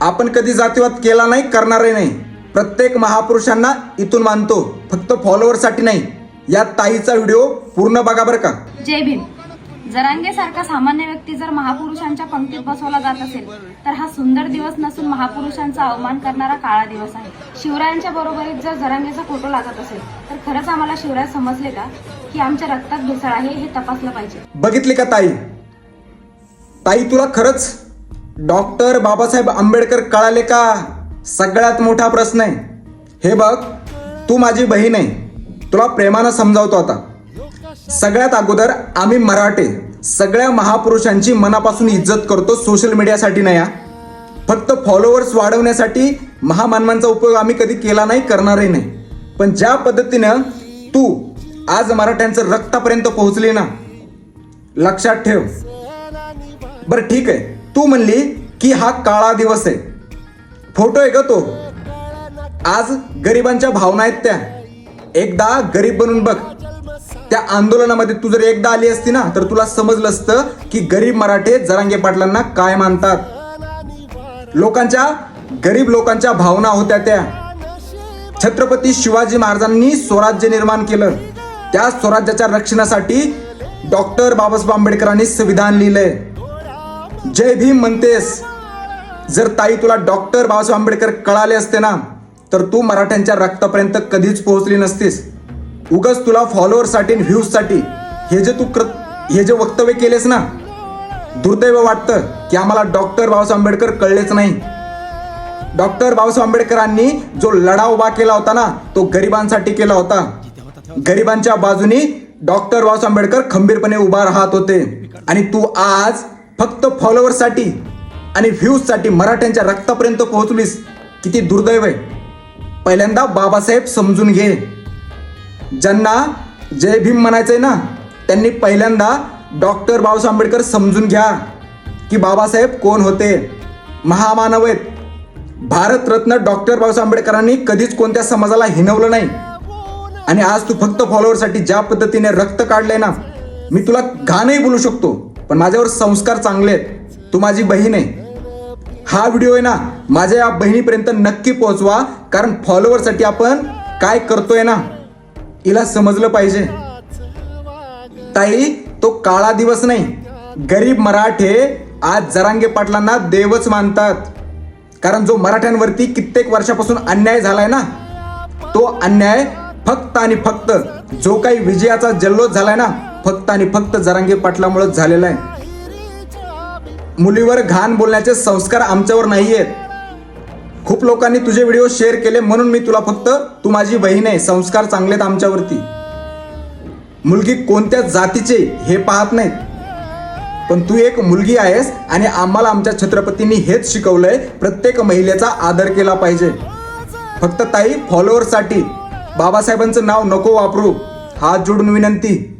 आपण कधी जातीवाद केला नाही करणारही नाही. प्रत्येक महापुरुषांना इथून मानतो फक्त फॉलोअरसाठी नाही. या ताईचा व्हिडिओ पूर्ण बघा बरं का. जय भीम. जरांगे सारखा सामान्य व्यक्ती जर महापुरुषांच्या पंक्तीत बसवला जात असेल तर हा सुंदर दिवस नसून महापुरुषांचा अवमान करणारा काळा दिवस आहे. शिवरायांच्या बरोबरीत जर जरांगेचा फोटो लागत असेल तर खरंच आम्हाला शिवराय समजले का? की आमच्या रक्तात भेसळ आहे हे तपासलं पाहिजे. बघितली का ताई? ताई तुला खरंच डॉक्टर बाबासाहेब आंबेडकर कळाले का? सगळ्यात मोठा प्रश्न आहे. हे बघ तू माझी बहीण आहे. तुला प्रेमानं समजावतो आता. सगळ्यात अगोदर आम्ही मराठे. सगळ्या महापुरुषांची मनापासून इज्जत करतो सोशल मीडियासाठी नाही हा. फक्त फॉलोअर्स वाढवण्यासाठी महामानवांचा उपयोग आम्ही कधी केला नाही करणारही नाही. पण ज्या पद्धतीनं तू आज मराठ्यांचं रक्तापर्यंत पोहोचली ना लक्षात ठेव. बरं ठीक आहे. तू म्हणली की हा काळा दिवस आहे. फोटो आहे ग तो. आज गरिबांच्या भावना आहेत त्या. एकदा गरीब बनून बघ. त्या आंदोलनामध्ये तू जर एकदा आली असती ना तर तुला समजलं असतं की गरीब मराठे जरांगे पाटलांना काय मानतात. लोकांच्या गरीब लोकांच्या भावना होत्या त्या. छत्रपती शिवाजी महाराजांनी स्वराज्य निर्माण केलं. त्या स्वराज्याच्या रक्षणासाठी डॉक्टर बाबासाहेब आंबेडकरांनी संविधान लिहिलंय. जय भीम म्हणतेस. जर ताई तुला डॉक्टर बाबासाहेब आंबेडकर कळाले असते ना तर तू मराठ्यांच्या रक्तापर्यंत कधीच पोहोचली नसतीस. उगच तुला फॉलोअरसाठी व्ह्यूजसाठी हे जे तू कृत हे जे वक्तव्य केलेस ना दुर्दैव वाटतं की आम्हाला डॉक्टर बाबासाहेब आंबेडकर कळलेच नाही. डॉक्टर बाबासाहेब आंबेडकरांनी जो लढा उभा केला होता ना तो गरिबांसाठी केला होता. गरिबांच्या बाजूनी डॉक्टर बाबासाहेब आंबेडकर खंबीरपणे उभा राहत होते. आणि तू आज फक्त फॉलोअर्ससाठी आणि व्ह्यूजसाठी मराठ्यांच्या रक्तापर्यंत पोहोचलीस किती दुर्दैव आहे. पहिल्यांदा बाबासाहेब समजून घे. ज्यांना जय भीम म्हणायचंय ना त्यांनी पहिल्यांदा डॉक्टर बाबासाहेब आंबेडकर समजून घ्या की बाबासाहेब कोण होते. महामानव आहेत भारतरत्न डॉक्टर बाबासाहेब आंबेडकरांनी कधीच कोणत्या समाजाला हिनवलं नाही. आणि आज तू फक्त फॉलोअरसाठी ज्या पद्धतीने रक्त काढलंय ना मी तुला घाणही बोलू शकतो. पण माझ्यावर संस्कार चांगले आहेत. तू माझी बहीण आहे. हा व्हिडिओ आहे ना माझ्या या बहिणीपर्यंत नक्की पोहोचवा. कारण फॉलोअरसाठी आपण काय करतोय ना हिला समजलं पाहिजे. ताई तो काळा दिवस नाही. गरीब मराठे आज जरांगे पाटलांना देवच मानतात. कारण जो मराठ्यांवरती कित्येक वर्षापासून अन्याय झालाय ना तो अन्याय फक्त आणि फक्त जो काही विजयाचा जल्लोष झालाय ना फक्त आणि फक्त जरांगे पाटलामुळे झालेला आहे. मुलीवर घाण बोलण्याचे संस्कार आमच्यावर नाही आहेत खूप लोकांनी तुझे व्हिडिओ शेअर केले म्हणून मी तुला फक्त तू माझी बहीण आहे संस्कार चांगलेत आमच्यावरती. मुलगी कोणत्या जातीचे हे पाहत नाहीत. पण तू एक मुलगी आहेस आणि आम्हाला आमच्या छत्रपतींनी हेच शिकवलंय प्रत्येक महिलेचा आदर केला पाहिजे. फक्त ताई फॉलोअरसाठी बाबासाहेबांचं नाव नको वापरू. हात जोडून विनंती.